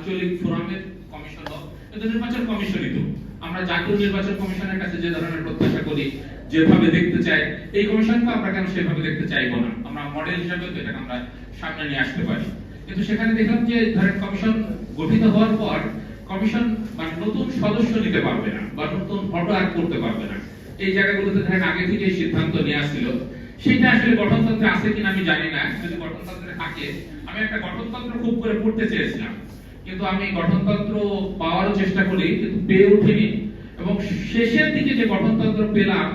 আঞ্চলিক ফোরামের কমিশন হোক, কিন্তু নির্বাচন কমিশনই তো। আমরা জাতীয় নির্বাচন কমিশনের কাছে যে ধরনের প্রত্যাশা করি, যেভাবে দেখতে চাই, এই কমিশনকে আমরা কেন সেভাবে দেখতে চাইব না? আমরা মডেল হিসাবে তো এটাকে আমরা সামনে নিয়ে আসতে পারি। কিন্তু সেখানে দেখলাম যে, ধরেন কমিশন গঠিত হওয়ার পর কমিশন মানে নতুন সদস্য নিতে পারবে না, বা নতুন ফটো অ্যাড করতে পারবে না। এই জায়গাগুলোতে ধরেন আগে থেকে সিদ্ধান্ত নিয়ে আসছিল সেটা আসলে গঠনতন্ত্রে আছে কিনা আমি জানি না। যদি গঠনতন্ত্রে থাকে, আমি একটা গঠনতন্ত্র খুব করে পড়তে চেয়েছিলাম। কিন্তু আমি গঠনতন্ত্র পাওয়ার চেষ্টা করি, কিন্তু পেয়ে উঠিনি। এবং শেষের দিকে যে গঠনতন্ত্র পেলাম,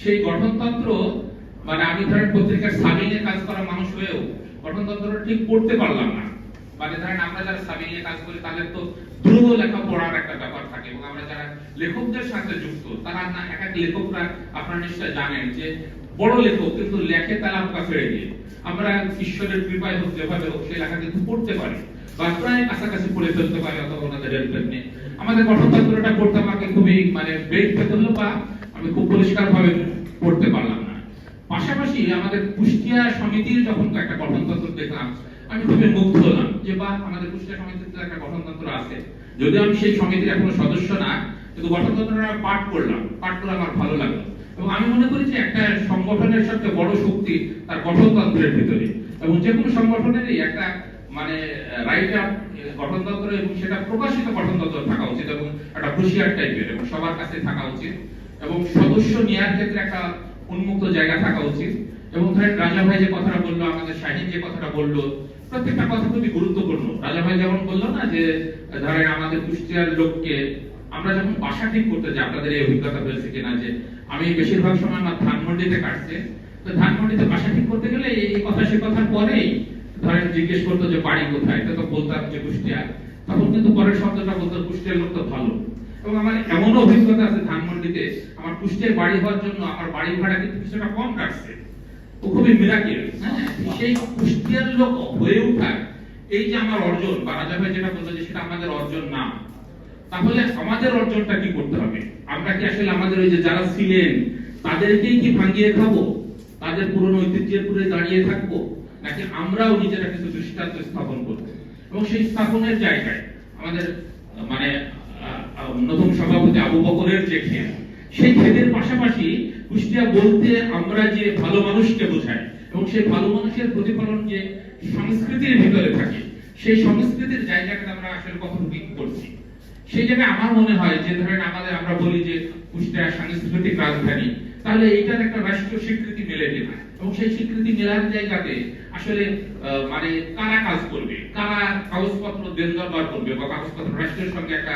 সেই গঠনতন্ত্র মানে আমি ধরেন পত্রিকার সাবিনে কাজ করা মানুষ হয়েও গঠনতন্ত্রটা ঠিক পড়তে পারলাম না। মানে ধরেন আমরা যারা সাবিনে কাজ করি, তাদের তো দ্রুত লেখা পড়ার একটা ব্যাপার থাকে এবং আমরা যারা লেখকদের সাথে যুক্ত, তারা না, এক এক লেখকরা আপনারা নিশ্চয় জানেন যে বড় লেখক কিন্তু লেখে তালা পোকা ফেড়ে দিয়ে। আমরা ঈশ্বরের কৃপায় হোক, যেভাবে হোক, সেই লেখা কিন্তু পড়তে পারি। বা কাছাকাছি পড়ে ফেলতে পারি অথবা ওনাদের আমাকে খুবই মানে হলো বা আমি খুব পড়তে পারলাম না। পাশাপাশি আমাদের কুষ্টিয়া সমিতির যখন একটা গঠনতন্ত্র দেখলাম, আমি খুবই মুগ্ধ হলাম যে বা আমাদের কুষ্টিয়া একটা গঠনতন্ত্র আছে। আমি সেই সমিতির এখনও সদস্য না, কিন্তু গঠনতন্ত্রটা পাঠ করলাম। পাঠ করে আমার ভালো লাগল। এবং আমি মনে করি যে একটা সংগঠনের সবচেয়ে বড় শক্তি তার গঠনতন্ত্রের ভিতরে। এবং যে কোনো সংগঠনেরই একটা মানে রাইট আপ গঠনতন্ত্র এবং সেটা প্রকাশিত গঠনতন্ত্র থাকা উচিত এবং একটা হুঁশিয়ার টাইপের এবং সবার কাছে থাকা উচিত এবং সদস্য নেওয়ার ক্ষেত্রে একটা উন্মুক্ত জায়গা থাকা উচিত এবং ধরেন রাজা ভাই যে কথাটা বলল, আমাদের শাহিন যে কথাটা বলল, প্রত্যেকটা কথা খুবই গুরুত্বপূর্ণ। রাজা ভাই যেমন বলল না যে, ধরেন আমাদের কুষ্টিয়ার লোককে আমরা যখন বাসা ঠিক করতে যাই, আপনাদের এই অভিজ্ঞতা হয়েছে কিনা যে, আমি বেশিরভাগ সময় আমার ধানমন্ডিতে কাটছে। তো ধানমন্ডিতে বাসা ঠিক করতে গেলে এই কথা সে কথার পরেই ধরেন জিজ্ঞেস করতো যে বাড়ি কোথায়? তো বলতাম যে কুষ্টিয়া। তখন কিন্তু পরের শব্দটা বলতো, কুষ্টিয়ার লোক তো ভালো। এবং আমার অভিজ্ঞতা আছে ধানমন্ডিতে। আমার কুষ্টিয়ার বাড়ি হওয়ার জন্য আমার বাড়ি ভাড়া কিন্তু কিছুটা কম কাটছে। ও খুবই মিরাকেল হ্যাঁ সেই কুষ্টিয়ার লোক হয়ে ওঠার এই যে আমার অর্জন বা রাজা ভাই যেটা বলল যে সেটা আমাদের অর্জন না। তাহলে আমাদের অর্জনটা কি করতে হবে? আমরা কি আসলে আমাদের ওই যে যারা ছিলেন, তাদেরকেই কি ভাঙিয়ে খাব? তাদের পুরনো ঐতিহ্যের পুরে দাঁড়িয়ে থাকব? নাকি আমরাও নিজেরা কিছু দৃষ্টান্ত স্থাপন করব। এবং সেই স্থাপনের জায়গায় আমাদের মানে নতুন সভাপতি আবু বকরের যে খেদ সেই খেদের পাশাপাশি কুষ্টিয়া বলতে আমরা যে ভালো মানুষকে বোঝাই এবং সেই ভালো মানুষের প্রতিফলন যে সংস্কৃতির ভিতরে থাকে, সেই সংস্কৃতির জায়গাটা আমরা আসলে কখন কি করছি। সেই জায়গায় আমার মনে হয় যে ধরেন আমাদের আমরা বলি যে কুষ্টিয়া সাংস্কৃতিক রাজধানী, তাহলে এইটার একটা রাষ্ট্রীয় স্বীকৃতি কিনা এবং সেই স্বীকৃতি জায়গাতে আসলে মানে কারা কাজ করবে? কারা কাগজপত্র দেন দরবার করবে বা কাগজপত্র রাষ্ট্রের সঙ্গে একটা,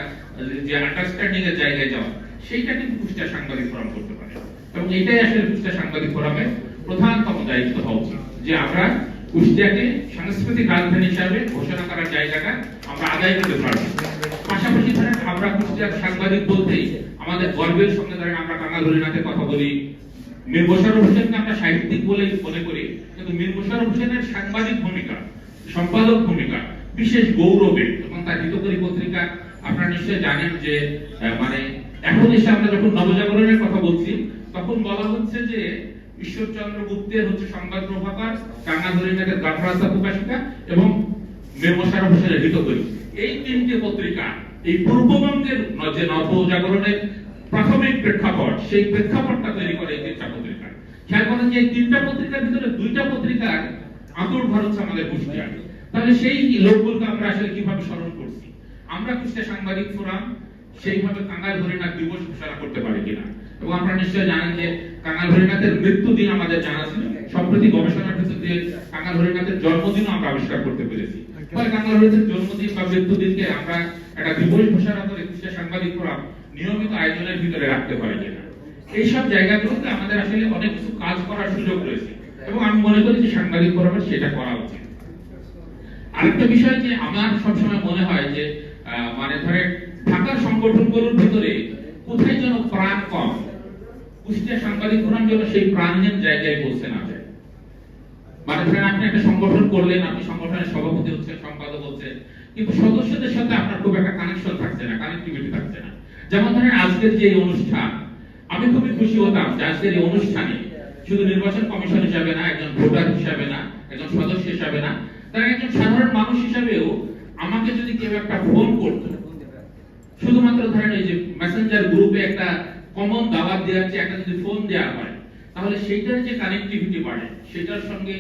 যে আন্ডারস্ট্যান্ডিং এর জায়গায় যাওয়া, সেইটা কিন্তু কুষ্টিয়া সাংবাদিক ফোরাম করতে পারে। এবং এটাই আসলে কুষ্টিয়া সাংবাদিক ফোরামের প্রধানতম দায়িত্ব হওয়া উচিত, যে আমরা কুষ্টিয়াকে সাংস্কৃতিক রাজধানী হিসাবে ঘোষণা করার জায়গাটা আমরা আদায় করতে পারব। পাশাপাশি ধরেন আমরা কুষ্টিয়ার সাংবাদিক বলতেই আমাদের গর্বের সঙ্গে ধরেন আমরা কাঙাল হরিনাথের কথা বলি মীর মোশাররফ হোসেনকে আমরা সাহিত্যিক বলেই মনে করি, কিন্তু মীর মোশাররফ হোসেনের সাংবাদিক ভূমিকা, সম্পাদক ভূমিকা বিশেষ গৌরবে এবং তার হিতকরী পত্রিকা আপনারা নিশ্চয়ই জানেন যে মানে এখন এসে আমরা যখন নবজাগরণের কথা বলছি, তখন বলা হচ্ছে যে ঈশ্বরচন্দ্র গুপ্তের হচ্ছে সংবাদ প্রভাকর কাঙ্গা হরিনাথের গাঠরাস্তা প্রকাশিকা এবং মীর মোশাররফ হোসেনের হিতকরী এই তিনটে পত্রিকা, এই পূর্ববঙ্গের যে নবজাগরণের প্রাথমিক প্রেক্ষাপট, সেই প্রেক্ষাপটটা তৈরি করে এই খেয়াল করেন যে তিনটা পত্রিকার ভিতরে দুইটা পত্রিকার আন্তর্ভার হচ্ছে আমাদের কুষ্টিয়া তাহলে সেই লোকগুলোকে আমরা আসলে কীভাবে স্মরণ করছি? আমরা কুষ্টিয়া সাংবাদিক ফোরাম? সেইভাবে কাঙ্গাল হরিনাথ দিবস ঘোষণা করতে পারি কিনা? এবং আপনারা নিশ্চয় জানেন যে কাঙ্গাল হরিনাথের মৃত্যুদিন আমাদের জানা ছিল। সম্প্রতি গবেষণার দিয়ে কাঙ্গাল হরিনাথের জন্মদিনও আমরা আবিষ্কার করতে পেরেছি। ফলে কাঙ্গাল হরিনাথের জন্মদিন বা মৃত্যুদিনকে আমরা একটা দিবস ঘোষণা করে কুষ্টিয়া সাংবাদিক ফোরাম নিয়মিত আয়োজনের ভিতরে রাখতে পারি কিনা? এইসব জায়গাগুলোতে আমাদের আসলে অনেক কিছু কাজ করার সুযোগ রয়েছে। এবং আমি মনে করি যে সাংবাদিক ফোরামের সেটা করা উচিত। আরেকটা বিষয় যে আমার সবসময় মনে হয় যে মানে ধরেন ঢাকার সংগঠনগুলোর ভিতরে কোথায় যেন প্রাণ কম কুষ্টিয়া সাংবাদিক ফোরাম যেন সেই প্রাণহীন জায়গায় পৌঁছে না যায়। মানে ধরেন আপনি একটা সংগঠন করলেন, আপনি সংগঠনের সভাপতি হচ্ছেন, সম্পাদক হচ্ছেন, কিন্তু সদস্যদের সাথে আপনার খুব একটা কানেকশন থাকছে না কানেক্টিভিটি থাকছে না। যেমন ধরেন আজকের যে অনুষ্ঠান আমি খুবই খুশি হতাম যে আজকের এই অনুষ্ঠানে শুধু নির্বাচন কমিশন হিসাবে না, একজন ভোটার হিসাবে না, একজন সদস্য হিসাবে না, তারা একজন সাধারণ মানুষ হিসাবেও আমাকে যদি কেউ একটা ফোন করতো, শুধুমাত্র ধরেন এই যে মেসেঞ্জার গ্রুপে একটা কমন দাওয়াত দেওয়ার চেয়ে একটা যদি ফোন দেওয়া হয়, তাহলে সেইটার যে কানেক্টিভিটি বাড়ে, সেটার সঙ্গে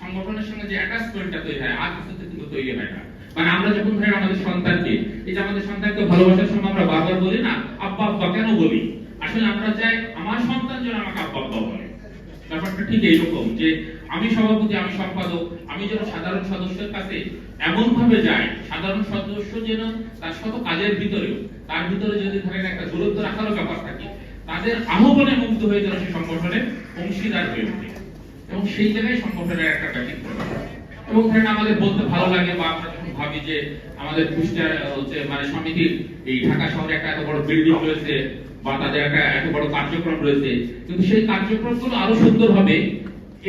সংগঠনের সঙ্গে যে অ্যাটাচমেন্টটা তৈরি হয়, আর কিছুতে কিন্তু তৈরি হয় না। মানে আমরা যখন ধরেন আমাদের সন্তানকে, এই যে আমাদের সন্তানকে ভালোবাসার সময় আমরা বারবার বলি না, আব্বা আব্বা, কেন বলি? আসলে আমরা চাই আমার সন্তান যেন আমাকে আব্বা আব্বা বলে। ব্যাপারটা ঠিক এইরকম যে, আমি সভাপতি, আমি সম্পাদক, আমি যেন সাধারণ সদস্যের কাছে এমন ভাবে যাই, সাধারণ সদস্য যেন তার শত কাজের ভিতরেও, তার ভিতরে যদি ধরেন একটা দূরত্ব রাখারও ব্যাপার থাকে, তাদের আহ্বানে মুগ্ধ হয়ে যেন সেই সংগঠনে অংশীদার হয়ে ওঠে। এবং সেই জায়গায় সংগঠনের একটা ব্যতিক্রম। এবং ধরেন আমাদের বলতে ভালো লাগে বা আমরা যখন ভাবি যে আমাদের কুষ্টিয়া হচ্ছে মানে সমিতির এই ঢাকা শহরে একটা এত বড় বিল্ডিং রয়েছে বা তাদের একটা এত বড় কার্যক্রম রয়েছে। কিন্তু সেই কার্যক্রমগুলো আরও সুন্দর হবে।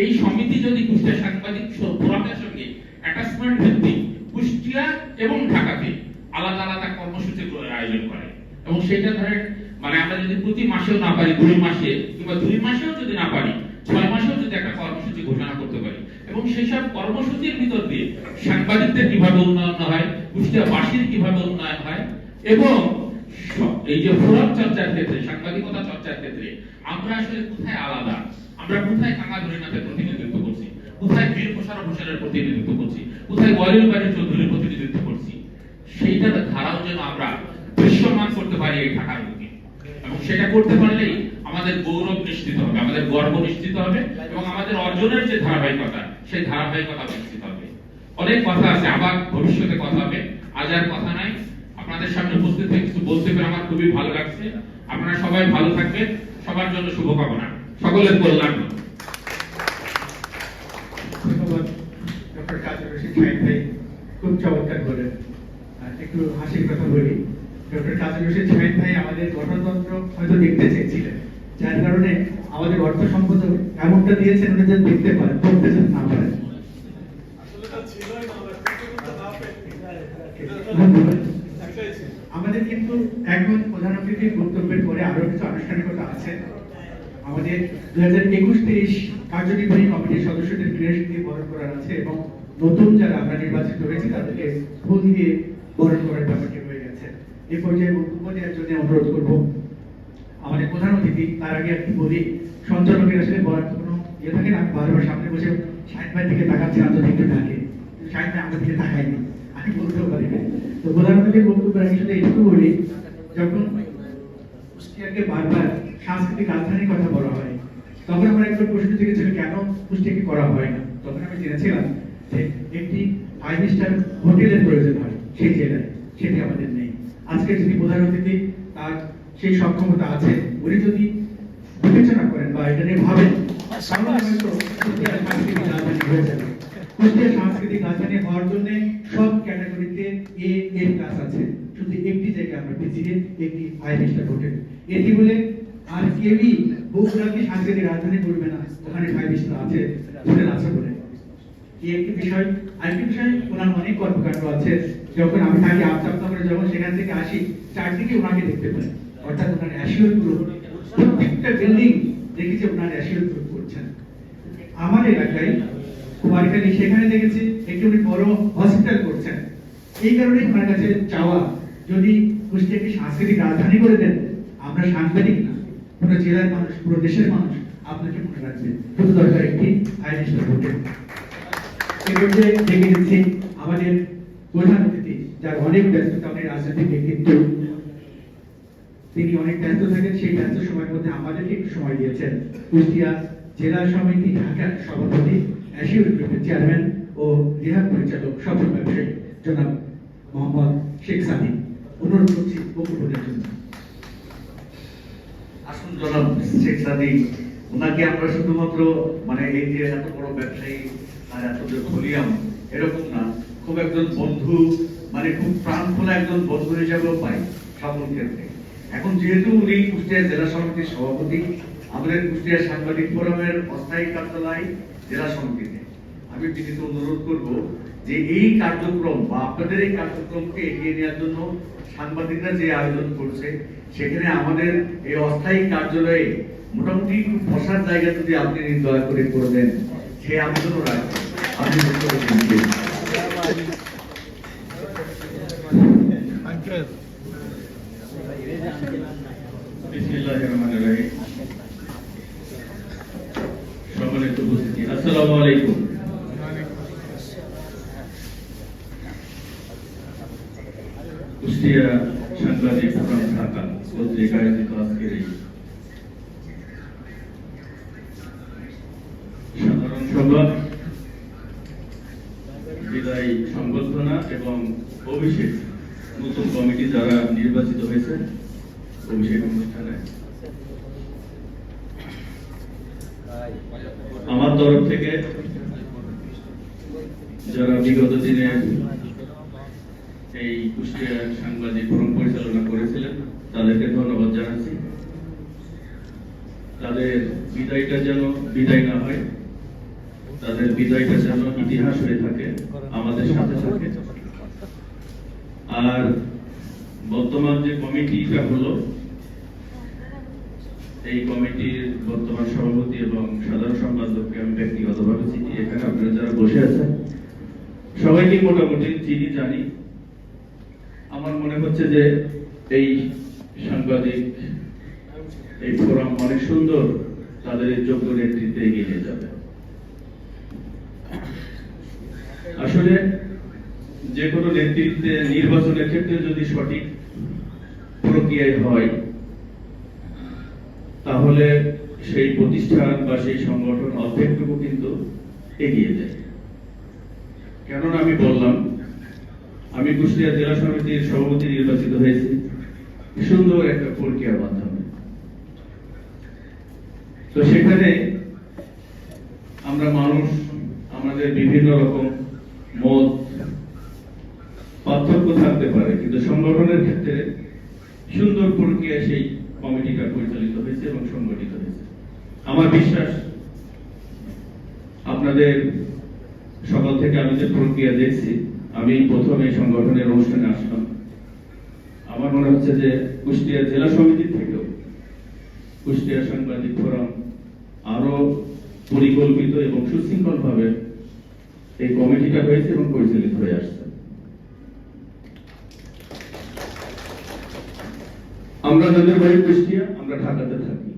এই সমিতি যদি কুষ্টিয়া সাংবাদিক ফোরামের সঙ্গে অ্যাটাচমেন্ট ভিত্তিক কুষ্টিয়া এবং ঢাকাতে আলাদা আলাদা কর্মসূচি আয়োজন করে। এবং সেটা ধরেন মানে আমরা যদি প্রতি মাসেও না পারি, দুই মাসে কিংবা দুই মাসেও যদি না পারি, ছয় মাসেও যদি একটা কর্মসূচি ঘোষণা করতে পারি। এবং সেই সব কর্মসূচির ভিতর দিয়ে সাংবাদিকদের কীভাবে উন্নয়ন হয়, কুষ্টিয়াবাসীর কীভাবে উন্নয়ন হয়, এবং এই যে ফোরাম চর্চার ক্ষেত্রে, সাংবাদিকতা চর্চার ক্ষেত্রে, আমরা আসলে কোথায় আলাদা? আমরা কোথায় কাঙ্গা ধরীনাথের প্রতিনিধিত্ব করছি? কোথায় বীর প্রসার হোসেনের প্রতিনিধিত্ব করছি? কোথায় গরিল বাড়ির চৌধুরীর প্রতিনিধিত্ব করছি? সেইটার ধারাও যেন আমরা দৃশ্যমান করতে পারি এই ঢাকার বুকে। এবং সেটা করতে পারলেই আমাদের গৌরব নিশ্চিত হবে, আমাদের গর্ব নিশ্চিত হবে, এবং আমাদের অর্জনের যে ধারাবাহিকতা, সেই ধারাবাহিকতা নিশ্চিত হবে। অনেক কথা আছে, আবার ভবিষ্যতে কথা হবে, আজ আর কথা নাই। আপনাদের সামনে উপস্থিত হয়ে কিছু বলতে পেরে আমার খুবই ভালো লাগছে। আপনারা সবাই ভালো থাকবেন। সবার জন্য শুভকামনা। সকলের কল্যাণ খুব চমৎকার বলেন। একটু হাসির কথা বলি। ডক্টর কাজী রশিদ সাহেব ভাই আমাদের গণতন্ত্র হয়তো দেখতে চেয়েছিলেন। যার কারণে আমাদের অর্থ সম্পদ এমনটা দিয়েছেন যেন দেখতে পারেন পড়তে না পারেন আসলে তো ছিলই না আমরা কিছু করতে না পেরে ধন্যবাদ। এটাই ছিল আমাদের কিন্তু এখন প্রধান অতিথির বক্তব্যের পরে আরও কিছু আনুষ্ঠানিকতা আছে। আমাদের দুই হাজার একুশ তেইশ কার্যনির্বাহী কমিটির সদস্যদের ক্রেশ দিয়ে বরণ করার আছে এবং নতুন যারা আমরা নির্বাচিত হয়েছি, তাদেরকে ফুল দিয়ে বরণ করার ব্যাপারটি হয়ে গেছে। এই পর্যায়ে বক্তব্য দেওয়ার জন্য অনুরোধ করব। আমাদের প্রধান অতিথি, তার আগে একটু বলি সঞ্চালকের আসলে তো কোনো ইয়ে থাকে না বারবার সামনে বসে ষাট ভাই দিকে তাকাচ্ছি একটু ডাকে ষাট ভাই আমার দিকে তাকায়নি, আমি বলতেও পারি না তো বক্তব্য শুধু এইটুকু বলি, যখন কুষ্টিয়াকে বারবার সাংস্কৃতিক রাজধানীর কথা বলা হয়, তখন আমার একবার প্রশ্ন জেগেছিল কেন কুষ্টিয়াকে করা হয় না? তখন আমি জেনেছিলাম যে একটি ফাইভ স্টার হোটেলের প্রয়োজন হয়, সেই জেলায় সেটি আমাদের নেই। আজকে যিনি প্রধান অতিথি তার সেই সক্ষমতা আছে, উনি যদি বিবেচনা করেন বা এটা নিয়ে ভাবেন সাংস্কৃতিক রাজধানী হয়ে যাবে। কুষ্টিয়ার সাংস্কৃতিক রাজধানী হওয়ার জন্য সব ক্যাটাগরিতে এ, এর ক্লাস আছে। শুধু একটি জায়গায় আমরা পিছিয়ে, একটি স্টার হোটেল এটি বলে আর কেউই বগুড়াকে সাংস্কৃতিক রাজধানী করবে না। ওখানে ফাইভ আছে হোটেল আছে বলে। এই একটি বিষয়। আরেকটি বিষয়, ওনার অনেক কর্মকাণ্ড আছে। যখন আমি থাকি করে যখন সেখান থেকে আসি, চারদিকে ওনাকে দেখতে পাই। অর্থাৎ ওনার অ্যাসিওর গ্রুপ প্রত্যেকটা বিল্ডিং ওনার অ্যাসিওর গ্রুপ করছেন। আমার এলাকায় কুমারখালী সেখানে দেখেছি, একটি বড় হসপিটাল করছেন। এই কারণে আমার কাছে চাওয়া, যদি কুষ্টিয়াকে সাংস্কৃতিক রাজধানী করে দেন, আমরা সাংবাদিক না পুরো জেলার মানুষ, পুরো দেশের মানুষ, আপনাকে মনে রাখবে শুধু দরকার একটি স্টার হোটেল এই পর্যায়ে দিচ্ছি আমাদের প্রধান অতিথি, যার অনেক ব্যস্ততা, অনেক রাজনৈতিক ব্যক্তিত্ব। তিনি অনেক ব্যস্ত থাকেন, সেই ব্যস্ত সময়ের মধ্যে আমাদেরকে একটু সময় দিয়েছেন। কুষ্টিয়া জেলা সমিতি, ঢাকার সভাপতি অ্যাসিউর গ্রুপের চেয়ারম্যান ও রিহাব পরিচালক সফল ব্যবসায়ী জনাব মোহাম্মদ শেখ সাদি অনুরোধ করছি বক্তব্যের জন্য। আসুন জনাব শেখ সাদি ওনাকে আমরা শুধুমাত্র মানে এই যে এত বড় ব্যবসায়ী আর এত যে ভলিউম, এরকম না। খুব একজন বন্ধু মানে খুব প্রাণ খোলা একজন বন্ধু হিসাবেও পাই সকল ক্ষেত্রে। এখন যেহেতু উনি কুষ্টিয়া জেলা সমিতির সভাপতি, আমাদের কুষ্টিয়া সাংবাদিক ফোরামের অস্থায়ী কার্যালয় জেলা সমিতিতে। আমি বিনীত অনুরোধ করব যে এই কার্যক্রম বা আপনাদের এই কার্যক্রমকে এগিয়ে নেওয়ার জন্য সাংবাদিকরা যে আয়োজন করছে সেখানে আমাদের এই অস্থায়ী কার্যালয়ে মোটামুটি বসার জায়গা যদি আপনি দয়া করে করে দেন সে আবেদনও রাখবেন। আপনি? বিসমিল্লাহির রহমানির রহিম সম্মানিত উপস্থিতি আসসালামু আলাইকুম কুষ্টিয়া সাংবাদিক ফোরাম ঢাকা কর্তৃক আয়োজিত আজকের এই সভা বিদায়ী সংবর্ধনা এবং অভিষেক। নতুন কমিটি যারা নির্বাচিত হয়েছে, অভিষেক অনুষ্ঠানে। আমার তরফ থেকে যারা বিগত দিনে এই কুষ্টিয়া সাংবাদিক ফোরাম পরিচালনা করেছিলেন, তাদেরকে ধন্যবাদ জানাচ্ছি। তাদের বিদায়টা যেন বিদায় না হয় তাদের যেন ইতিহাস হয়ে থাকে, আমাদের সাথে থাকে। আর বর্তমান যে কমিটিটা হলো, এই কমিটির বর্তমান সভাপতি এবং সাধারণ সম্পাদককে আমি ব্যক্তিগতভাবে চিনি এখানে আপনারা যারা বসে আছেন, সবাইকে মোটামুটি চিনি জানি। আমার মনে হচ্ছে যে এই সাংবাদিক, এই ফোরাম অনেক সুন্দর, তাদের যোগ্য নেতৃত্বে এগিয়ে যাবে। আসলে যে কোনো নেতৃত্বে নির্বাচনের ক্ষেত্রে যদি সঠিক প্রক্রিয়ায় হয়, তাহলে সেই প্রতিষ্ঠান বা সেই সংগঠন অর্ধেকটুকু কিন্তু এগিয়ে যায়। কেননা আমি বললাম, আমি কুষ্টিয়া জেলা সমিতির সভাপতি নির্বাচিত হয়েছি। সুন্দর একটা প্রক্রিয়ার মাধ্যমে। তো সেখানে আমরা মানুষ, আমাদের বিভিন্ন রকম সংগঠনের ক্ষেত্রে সুন্দর প্রক্রিয়া সেই কমিটিটা পরিচালিত হয়েছে এবং সংগঠিত হয়েছে। আমার বিশ্বাস, আপনাদের সকাল থেকে আমি যে প্রক্রিয়া দেখছি আমি প্রথম এই সংগঠনের অনুষ্ঠানে আসলাম। আমার মনে হচ্ছে যে কুষ্টিয়া জেলা সমিতি থেকেও কুষ্টিয়া সাংবাদিক ফোরাম আরও পরিকল্পিত এবং সুশৃঙ্খল ভাবে এই কমিটিটা হয়েছে এবং পরিচালিত হয়ে আসছে। যাদের বাড়ি কুষ্টিয়া আমরা ঢাকাতে থাকি।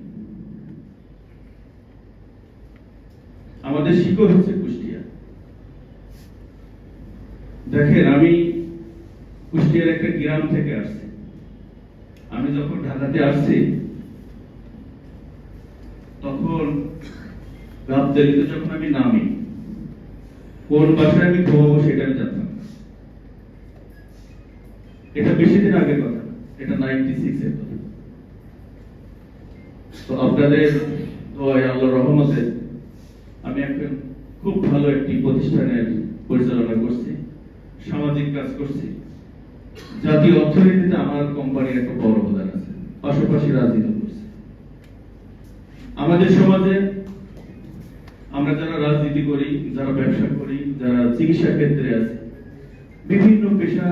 আমাদের শিকড় হচ্ছে কুষ্টিয়া। দেখেন, আমি কুষ্টিয়ার একটা গ্রাম থেকে আসছি। আমি যখন ঢাকাতে আসছি, তখন রাত দেরিতে যখন আমি নামি, কোন বাসায় আমি ঘুমাবো সেটা আমি জানতাম এটা বেশি দিন আগের কথা এটা নাইনটি সিক্স এর তো আপনাদের দোয়ায় আল্লাহর রহমতে আমি একটা খুব ভালো একটি প্রতিষ্ঠানের পরিচালনা করছি, সামাজিক কাজ করছি। জাতীয় অর্থনীতিতে আমার কোম্পানির একটা বড় অবদান আছে, পাশাপাশি রাজনীতি করছি। আমাদের সমাজে আমরা যারা রাজনীতি করি, যারা ব্যবসা করি, যারা চিকিৎসা ক্ষেত্রে আছে, বিভিন্ন পেশা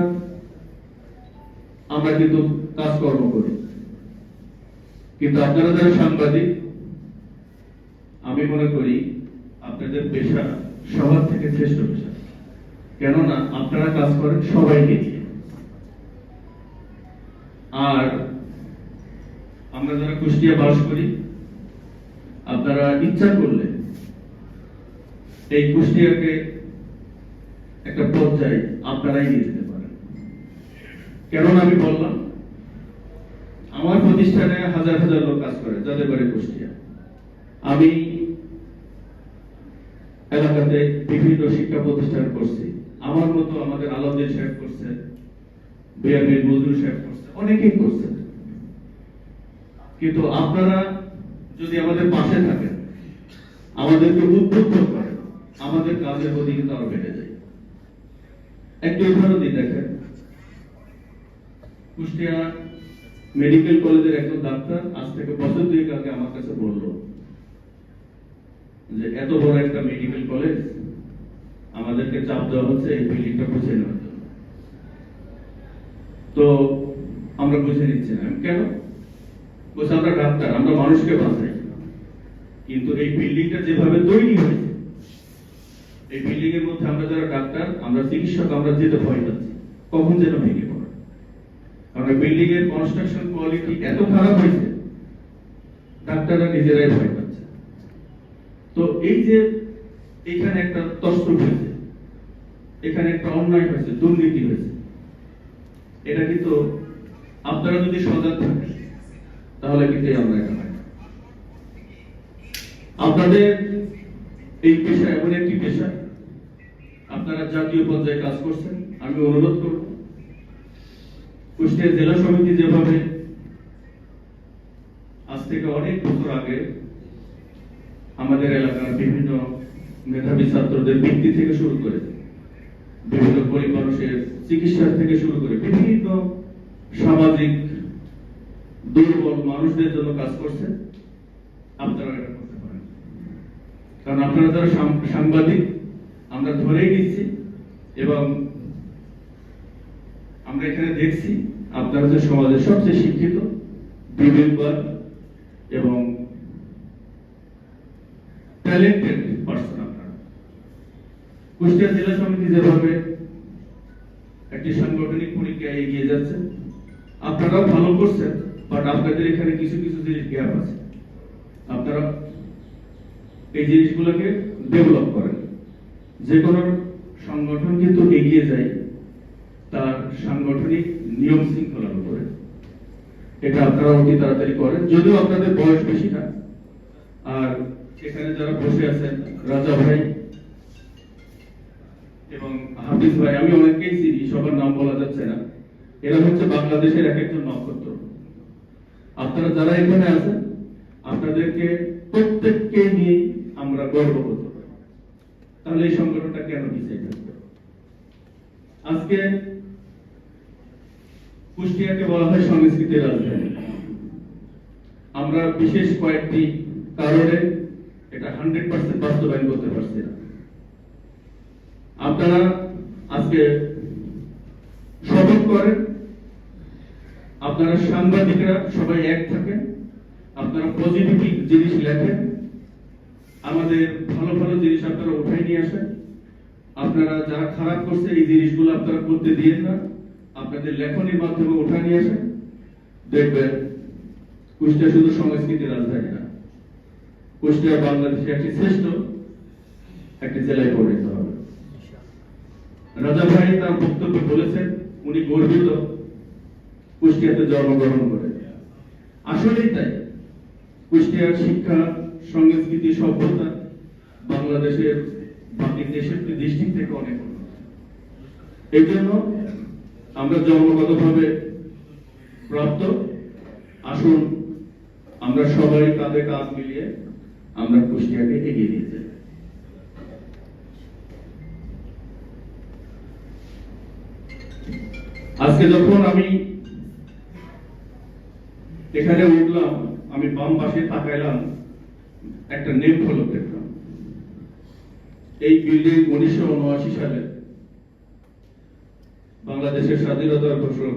আমরা কিন্তু কাজকর্ম করি। কিন্তু আপনারা যারা সাংবাদিক, আমি মনে করি আপনাদের পেশা সবার থেকে শ্রেষ্ঠ পেশা। কেননা আপনারা কাজ করেন সবাইকে নিয়ে। আর আমরা যারা কুষ্টিয়া বাস করি, আপনারা ইচ্ছা করলে এই কুষ্টিয়াকে একটা পর্যায়ে আপনারাই নিয়ে যেতে পারেন। কেননা আমি বললাম প্রতিষ্ঠানে হাজার হাজার লোক কাজ করে, যাদের বাড়ি কুষ্টিয়া। আমি এলাকাতে বিভিন্ন শিক্ষা প্রতিষ্ঠান করছি। আমার মতো আমাদের আলাউদ্দিন সাহেব করছে বিআরবির মজুর সাহেব করছে, অনেকেই করছে। কিন্তু আপনারা যদি আমাদের পাশে থাকেন, আমাদেরকে উদ্বুদ্ধ করেন, আমাদের কাজের গতি কিন্তু আরও বেড়ে যায়। একটা উদাহরণ দিই দেখেন। কুষ্টিয়া মেডিকেল কলেজের একজন ডাক্তার আজ থেকে বছর দুয়েক আগে আমার কাছে বলল যে, এত বড় একটা মেডিকেল কলেজ, আমাদেরকে চাপ দেওয়া হচ্ছে এই বিল্ডিংটা বুঝে নেওয়ার জন্য। তো আমরা বুঝে নিচ্ছি না। কেন? বলছে, আমরা ডাক্তার, আমরা মানুষকে বাঁচাই। কিন্তু এই বিল্ডিংটা যেভাবে তৈরি হয়েছে, এই বিল্ডিং এর মধ্যে আমরা যারা ডাক্তার, আমরা চিকিৎসক, আমরা যেতে ভয় পাচ্ছি। কখন যেন ভেঙে পড়ে বিল্ডিং এর কনস্ট্রাকশন কোয়ালিটি এত খারাপ হয়েছে, ডাক্তাররা নিজেরাই ভয় পাচ্ছে। তো এই যে এখানে একটা তস্ত্র হয়েছে, এখানে একটা অন্যায় হয়েছে, দুর্নীতি হয়েছে, এটা কিন্তু আপনারা যদি সজাগ থাকেন, তাহলে কিন্তু অন্যায়টা হয় আপনাদের এই পেশা এমন একটি পেশা, আপনারা জাতীয় পর্যায়ে কাজ করছেন, আমি অনুরোধ করব কুষ্টিয়া জেলা সমিতি যেভাবে আজ থেকে অনেক বছর আগে আমাদের এলাকার বিভিন্ন মেধাবী ছাত্রদের বৃত্তি থেকে শুরু করে বিভিন্ন গরিব মানুষের চিকিৎসা থেকে শুরু করে বিভিন্ন সামাজিক দুর্বল মানুষদের জন্য কাজ করছে, আপনারা এটা করতে পারেন। কারণ আপনারা যারা সাংবাদিক, আমরা ধরেই নিচ্ছি এবং আমরা এখানে দেখছি আপনারা হচ্ছে সমাজের সবচেয়ে শিক্ষিত, বিবেকবান এবং ট্যালেন্টেড পার্সন আপনারা। কুষ্টিয়া জেলা সমিতি যেভাবে একটি সাংগঠনিক পরীক্ষায় এগিয়ে যাচ্ছে, আপনারাও ভালো করছেন বাট আপনাদের এখানে কিছু কিছু জিনিস গ্যাপ আছে। আপনারা এই জিনিসগুলোকে ডেভেলপ করেন। যে কোনো সংগঠন কিন্তু এগিয়ে যায় তার সাংগঠনিক নিয়ম শৃঙ্খলার উপরে এটা আপনারা অতি তাড়াতাড়ি করেন। যদিও আপনাদের বয়স বেশি না। আর এখানে যারা বসে আছেন, রাজা ভাই এবং হাফিজ ভাই, আমি অনেককেই চিনি, সবার নাম বলা যাচ্ছে না। এরা হচ্ছে বাংলাদেশের এক একজন নক্ষত্র। আপনারা যারা এখানে আছেন, আপনাদেরকে প্রত্যেককে নিয়ে আমরা গর্ব করতে পারি তাহলে এই সংগঠনটা কেন থাকবে? আজকে কুষ্টিয়াকে বলা হয় সংস্কৃতির রাজধানী। আমরা বিশেষ কয়েকটি কারণে এটা হান্ড্রেড পার্সেন্ট বাস্তবায়ন করতে পারছি না। আপনারা আজকে শপথ করেন। আপনারা সাংবাদিকরা সবাই এক থাকেন। আপনারা পজিটিভ জিনিস লেখেন। আমাদের ভালো ভালো জিনিস আপনারা উঠাই নিয়ে আসেন। আপনারা যারা খারাপ করছে, এই জিনিসগুলো আপনারা করতে দিয়েন না। আপনাদের লেখনের মাধ্যমে উঠা নিয়ে আসেন দেখবেন কুষ্টিয়া শুধু সংস্কৃতির রাজধানী না, কুষ্টিয়া বাংলাদেশের একটি শ্রেষ্ঠ একটি জেলায় পরিণত হবে। রাজা ভাই তার বক্তব্য বলেছেন, উনি গর্বিত কুষ্টিয়াতে জন্মগ্রহণ করে আসলেই তাই, কুষ্টিয়ার শিক্ষা, সংস্কৃতি, সভ্যতা বাংলাদেশের বাকি দেশের দৃষ্টি থেকে অনেক এই জন্য আমরা জন্মগতভাবে প্রাপ্ত। আসুন, আমরা সবাই কাঁধে কাঁধ মিলিয়ে আমরা কুষ্টিয়াকে এগিয়ে নিয়ে যাই। আজকে যখন আমি এখানে উঠলাম, আমি বাম পাশে তাকাইলাম, একটা নেম ফলক দেখলাম। এই বিল্ডিং উনিশশো উনআশি সালে বাংলাদেশের স্বাধীনতার ঘোষক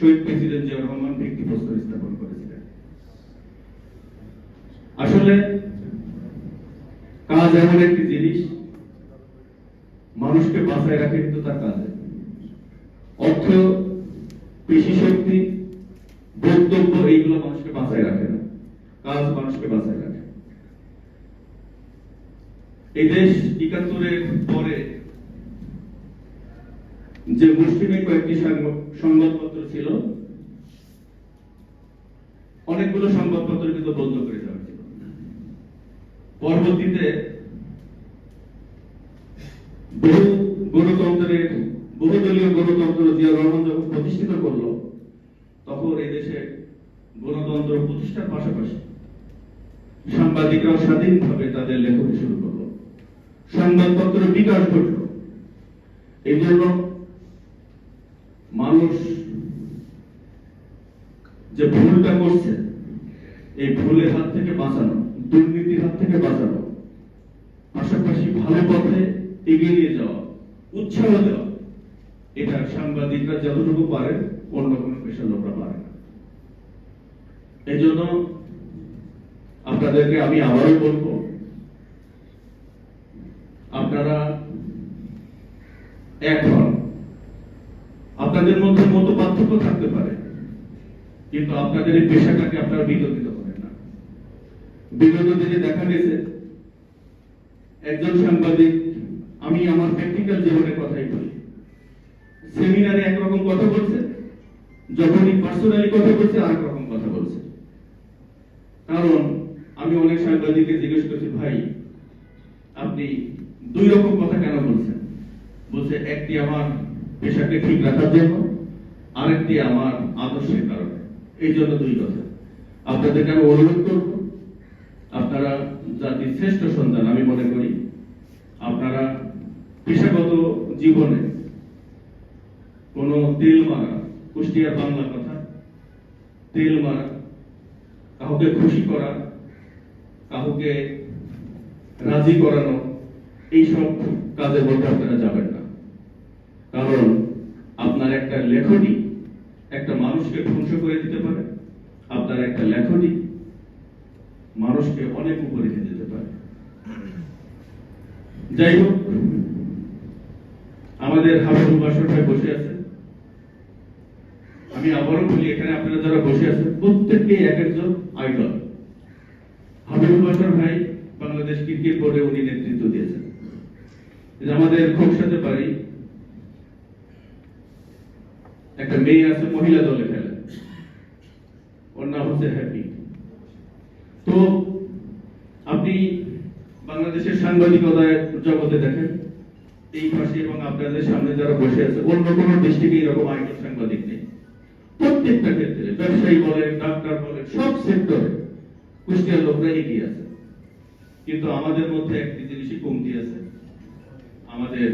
শহীদ প্রেসিডেন্ট জিয়া রহমান ভিত্তিপ্রস্তর স্থাপন করেছিলেন। আসলে, কাজ এমন একটি জিনিস, মানুষকে বাঁচায় রাখে কিন্তু তার কাজে। অর্থ পেশি শক্তি, বক্তব্য, এইগুলো মানুষকে বাঁচায় রাখে না। কাজ মানুষকে বাঁচায় রাখে। এই দেশ একাত্তরের পরে যে মুসলিমের কয়েকটি সংবাদপত্র ছিল, অনেকগুলো সংবাদপত্র কিন্তু বন্ধ করে দেওয়া ছিল পরবর্তীতে বহু গণতন্ত্রের, বহুদলীয় গণতন্ত্র জিয়া রহমান যখন প্রতিষ্ঠিত করল, তখন এই দেশে গণতন্ত্র প্রতিষ্ঠার পাশাপাশি সাংবাদিকরাও স্বাধীনভাবে তাদের লেখনী শুরু করল। সংবাদপত্র বিকাশ ঘটলো। এই জন্য মানুষ যে ভুলটা করছে, এই ভুলের হাত থেকে বাঁচানো, দুর্নীতির হাত থেকে বাঁচানো, পাশাপাশি ভালো পথে এগিয়ে নিয়ে যাওয়া, উৎসাহ দেওয়া, এটা সাংবাদিকরা যতটুকু পারেন, অন্য কোনো পেশার লোকরা পারে না। এই জন্য আপনাদেরকে আমি আবারও বলব, আপনারা এক হন। আপনাদের মধ্যে মত পার্থক্য থাকতে পারে। কিন্তু আপনাদের এই পেশাটাকে আপনারা বিতর্কিত করেন না। বিগত দিনে দেখা গেছে, একজন সাংবাদিক, আমি আমার প্র্যাকটিক্যাল জীবনের কথাই বলি। সেমিনারে একরকম কথা বলছে, যখনই পার্সোনালি কথা বলছে আর রকম কথা বলছে। কারণ আমি অনেক সাংবাদিককে জিজ্ঞেস করছি, ভাই, আপনি দুই রকম কথা কেন বলছেন? বলছে, একটি আমার পেশাকে ঠিক রাখার জন্য আরেকটি আমার আদর্শের কারণে। এই জন্য দুই কথা। আপনাদেরকে আমি অনুরোধ করব, আপনারা জাতির শ্রেষ্ঠ সন্তান, আমি মনে করি আপনারা পেশাগত জীবনে কোন তেল মারা, কুষ্টিয়ার বাংলা কথা, তেল মারা, কাউকে খুশি করা, কাউকে রাজি করানো, এইসব কাজের মধ্যে আপনারা যাবেন না। কারণ আপনার একটা লেখনী একটা মানুষকে ধ্বংস করে দিতে পারে, আপনার একটা লেখনী মানুষকে অনেক উপরে নিয়ে যেতে পারে। যাই হোক, আমাদের হাফিজুল বাসর বসে আছে। আমি আবারও বলি, এখানে আপনারা যারা বসে আছেন, প্রত্যেককে এক একজন আইডল হাবিবুল বাসর ভাই বাংলাদেশ ক্রিকেট বোর্ডে উনি নেতৃত্ব দিয়েছেন। আমাদের খোকসাতে পারি একটা মেয়ে আছে, মহিলা দলে খেলে। ওর নাম হচ্ছে হ্যাপি তো আপনি বাংলাদেশের সাংবাদিকতার জগতে দেখেন, এই পাশে এবং আপনাদের সামনে যারা বসে আছে, অন্য কোনো ডিস্ট্রিক্টে এরকম আইডল সাংবাদিক নেই। প্রত্যেকটা ক্ষেত্রে ব্যবসায়ী বলেন, ডাক্তার বলেন, সব সেক্টরে কুষ্টিয়ার লোকরা এগিয়ে আছে। কিন্তু আমাদের মধ্যে একটি জিনিসই কমতি আছে, আমাদের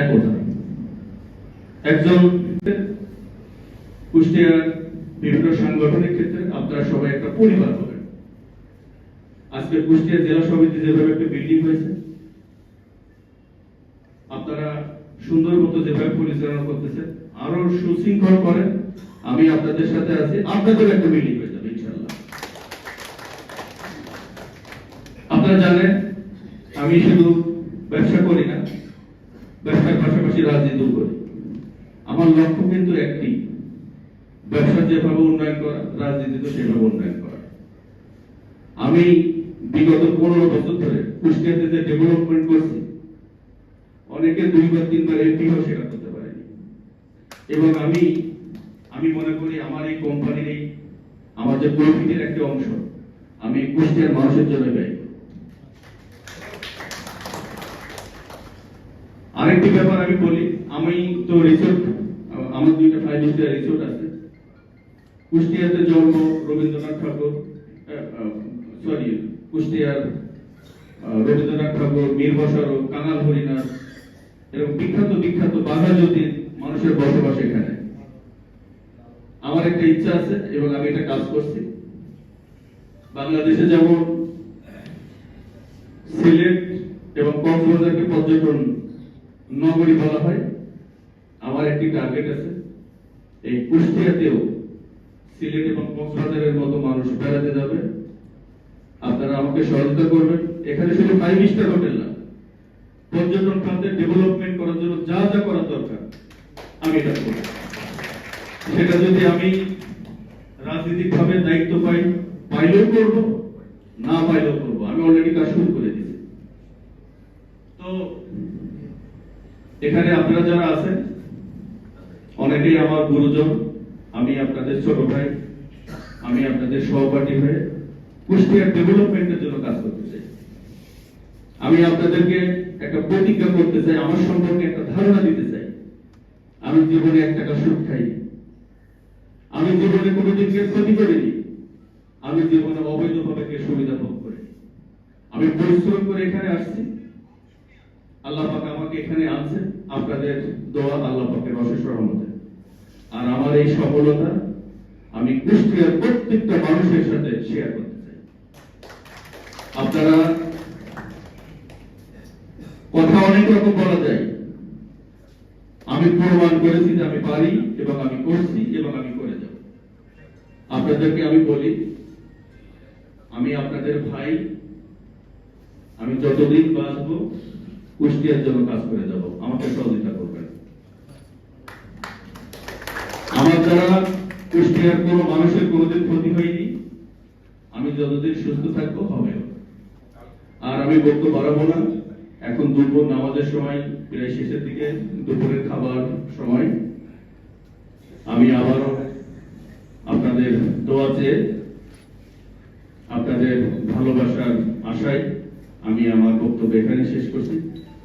একতা। একজন কুষ্টিয়ার বিভিন্ন সাংগঠনিক ক্ষেত্রে আপনারা সবাই একটা পরিবার হবেন আজকে কুষ্টিয়া জেলা সমিতি যেভাবে একটা বিল্ডিং হয়েছে, আপনারা সুন্দর মতো যেভাবে পরিচালনা করতেছেন, আরও সুশৃঙ্খল করেন, আমি আপনাদের সাথে আছি, আপনাদের একটা বিল্ডিং হয়ে যাবে ইনশাল্লাহ আপনারা জানেন, আমি শুধু ব্যবসা করি না, ব্যবসার পাশাপাশি রাজনীতিও করি। আমার লক্ষ্য কিন্তু একটি। ব্যবসা যেভাবে উন্নয়ন করা, রাজনীতিতে সেভাবে উন্নয়ন করা। আমি বিগত পনেরো বছর ধরে কুষ্টিয়াতে যে ডেভেলপমেন্ট করছি, অনেকে দুইবার, তিনবার এমপিও সেটা করতে পারেনি। এবং আমি আমি মনে করি আমার এই কোম্পানির এই, আমার যে প্রফিটের একটা অংশ, আমি কুষ্টিয়ার মানুষের জন্য ব্যয় করি। আরেকটি ব্যাপার আমি বলি, আমি তো রিসোর্ট আমার দুইটা ফাইভ স্টার রিসোর্ট আছে। কুষ্টিয়াতে জন্ম রবীন্দ্রনাথ ঠাকুর সরি কুষ্টিয়ার রবীন্দ্রনাথ ঠাকুর, মীর কাঙাল হরিনাথ, এরকম বিখ্যাত বিখ্যাত বাঘা জ্যোতির মানুষের বসবাস এখানে। আমার একটা ইচ্ছা আছে এবং আমি এটা কাজ করছি। বাংলাদেশে যেমন সিলেট এবং কক্সবাজারকে পর্যটন নগরী বলা হয়। আমার একটি টার্গেট আছে। এই কুষ্টিয়াতেও সিলেট এবং কক্সবাজারের মতো মানুষ বেড়াতে যাবে। আপনারা আমাকে সহযোগিতা করবেন। এখানে শুধু ফাইভ স্টার হোটেল না, পর্যটন খাতের ডেভেলপমেন্ট করার জন্য যা যা করার দরকার, আমি এটা করব। সেটা যদি আমি রাজনৈতিক ভাবে দায়িত্ব পাই, পাইলেও করব, না পাইলেও করব। আমি অলরেডি কাজ শুরু করে দিয়েছি। তো এখানে আপনারা যারা আছেন, অনেকেই আমার গুরুজন, আমি আপনাদের ছোট ভাই, আমি আপনাদের সহপাঠী হয়ে কুষ্টিয়ার ডেভেলপমেন্টের জন্য কাজ করতে চাই। আমি আপনাদেরকে একটা প্রতিজ্ঞা করতে চাই, আমার সম্পর্কে একটা ধারণা দিতে চাই। আমি জীবনে এক টাকা সুদ খাই আমি জীবনে কোনোদিন কেউ ক্ষতি করিনি। আমি জীবনে অবৈধভাবে কেউ সুবিধা ভোগ করিনি। আমি পরিশ্রম করে এখানে আসছি। আল্লাহ পাক আমাকে এখানে আনছে আপনাদের দোয়া আল্লাহ পাকের অশেষ রহমতে। আর আমার এই সফলতা আমি কুষ্টিয়ার প্রত্যেকটা মানুষের সাথে শেয়ার করতে চাই। আপনারা কথা অনেক রকম বলা যায়। আমি প্রমাণ করেছি যে আমি পারি এবং আমি করছি এবং আমি করে যাব। আপনাদেরকে আমি বলি, আমি আপনাদের ভাই। আমি যতদিন বাঁচবো কুষ্টিয়ার জন্য কাজ করে যাব। আমাকে সহযোগিতা করবেন। আমার দ্বারা কুষ্টিয়ার কোনো মানুষের কোনোদিন ক্ষতি হয়নি। আমি যতদিন সুস্থ থাকব হবে। আর আমি বলতে পারব না। এখন দুপুর নামাজের সময়, প্রায় শেষের দিকে দুপুরের খাবার সময়। আমি আবারও আপনাদের দোয়া চেয়ে আপনাদের ভালোবাসার আশায় আমি আমার বক্তব্য এখানে শেষ করছি।